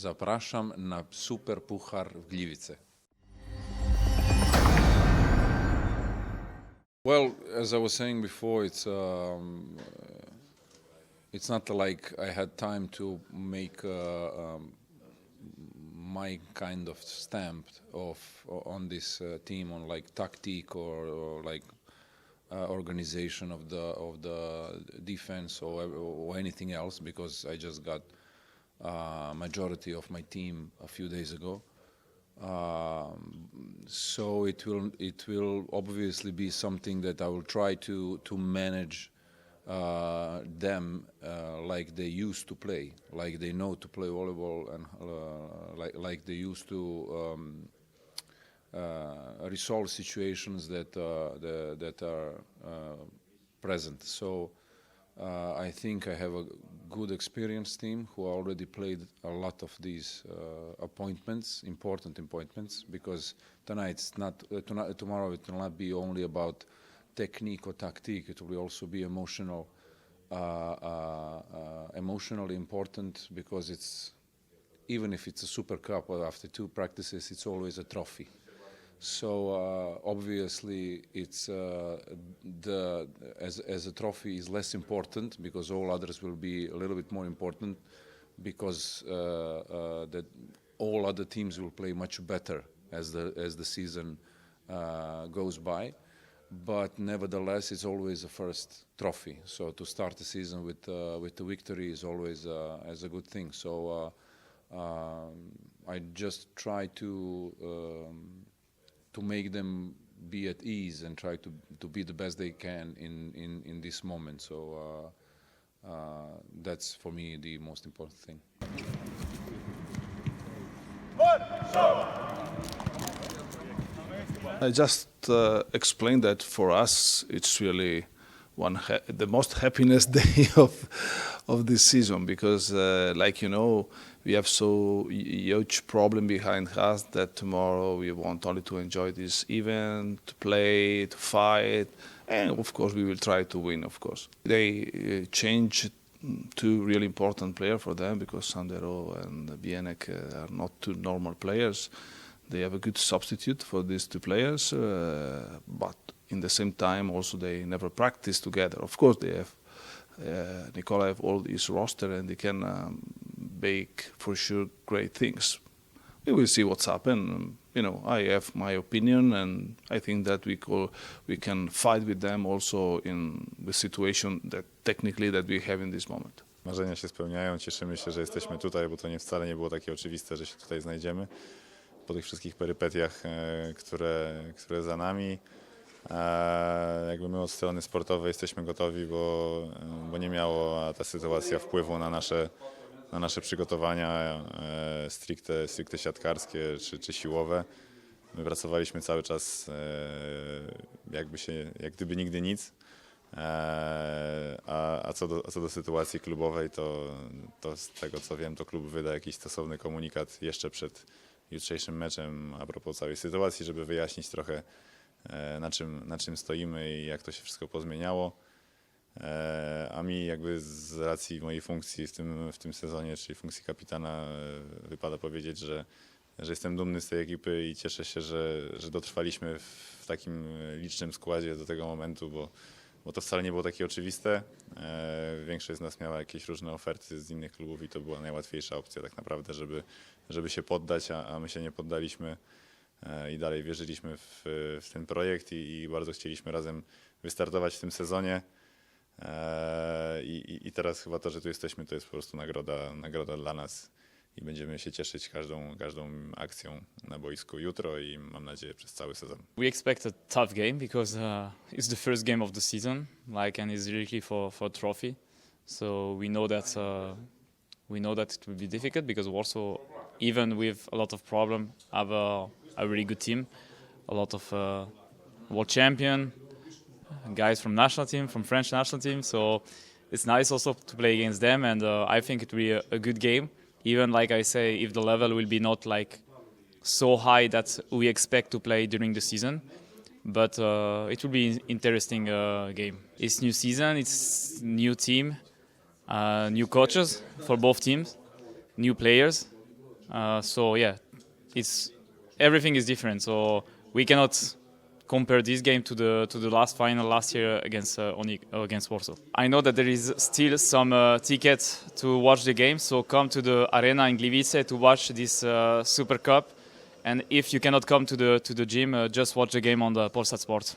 zapraszam na Super Puchar w Gliwice. Well, as I was saying before, it's um, uh, it's not like I had time to make uh, um, my kind of stamp of on this uh, team on like tactic or, or like uh, organization of the of the defense or, or anything else because I just got uh, majority of my team a few days ago. Um, so it will it will obviously be something that I will try to to manage uh, them uh, like they used to play, like they know to play volleyball and uh, like like they used to um, uh, resolve situations that uh, the, that are present. So uh, I think I have a good experienced team who already played a lot of these uh, appointments, important appointments, because tonight it's not uh, tonight, tomorrow it will not be only about technique or tactique. It will also be emotional, uh, uh, uh, emotionally important because it's even if it's a super cup after two practices, it's always a trophy. So uh, obviously, it's uh, the as as a trophy is less important because all others will be a little bit more important because uh, that all other teams will play much better as the as the season goes by. But nevertheless, it's always a first trophy. So to start the season with uh, with the victory is always uh, as a good thing. So. Uh, um, I just try to um, to make them be at ease and try to, to be the best they can in, in, in this moment. So uh, uh, that's for me the most important thing. I just uh, explained that for us, it's really one the most happiness day of of this season because, uh, like you know, we have so huge problem behind us that tomorrow we want only to enjoy this event, to play, to fight, and of course we will try to win. Of course, they uh, changed two really important players for them because Sandero and Bienek uh, are not two normal players. They have a good substitute for these two players, uh, but in the same time also they never practice together. Of course they have Nicola have all his roster and they can um, bake for sure great things. We will see what's happened. Um, You know, I have my opinion, and I think that we call, we can fight with them also in the situation that technically that we have in this moment. Marzenia się spełniają, cieszymy się, że jesteśmy tutaj, bo to nie wcale nie było takie oczywiste, że się tutaj znajdziemy po tych wszystkich perypetiach, e, które, które za nami. E, Jakby my od strony sportowej jesteśmy gotowi, bo, bo nie miała ta sytuacja wpływu na nasze, na nasze przygotowania e, stricte, stricte siatkarskie czy, czy siłowe. My pracowaliśmy cały czas e, jakby się, jak gdyby nigdy nic. A, a, co do, co do sytuacji klubowej, to, to z tego co wiem, to klub wyda jakiś stosowny komunikat jeszcze przed jutrzejszym meczem a propos całej sytuacji, żeby wyjaśnić trochę na czym, na czym stoimy i jak to się wszystko pozmieniało. E, A mi jakby z racji mojej funkcji w tym, w tym sezonie, czyli funkcji kapitana, e, wypada powiedzieć, że, że jestem dumny z tej ekipy i cieszę się, że, że dotrwaliśmy w takim licznym składzie do tego momentu, bo, bo to wcale nie było takie oczywiste. E, Większość z nas miała jakieś różne oferty z innych klubów i to była najłatwiejsza opcja tak naprawdę, żeby, żeby się poddać, a, a my się nie poddaliśmy e, i dalej wierzyliśmy w, w ten projekt i, i bardzo chcieliśmy razem wystartować w tym sezonie. E, I, i- teraz chyba to, że tu jesteśmy, to jest po prostu nagroda, nagroda dla nas i będziemy się cieszyć każdą, każdą akcją na boisku jutro i mam nadzieję przez cały sezon. We expect a tough game because uh, it's the first game of the season, like, and it's really for for trophy. So we know that uh, we know that it will be difficult because Warsaw, even with a lot of problem, have a, a really good team, a lot of uh, world champion guys from national team, from French national team. So it's nice also to play against them, and uh, I think it will be a, a good game. Even like I say, if the level will be not like so high that we expect to play during the season. But uh, it will be interesting uh, game. It's new season, it's new team, uh, new coaches for both teams, new players. Uh, so yeah, it's everything is different. So we cannot compare this game to the to the last final last year against uh, uh, against Warsaw. I know that there is still some uh, tickets to watch the game, so come to the arena in Gliwice to watch this uh, Super Cup. And if you cannot come to the to the gym, uh, just watch the game on the Polsat Sport.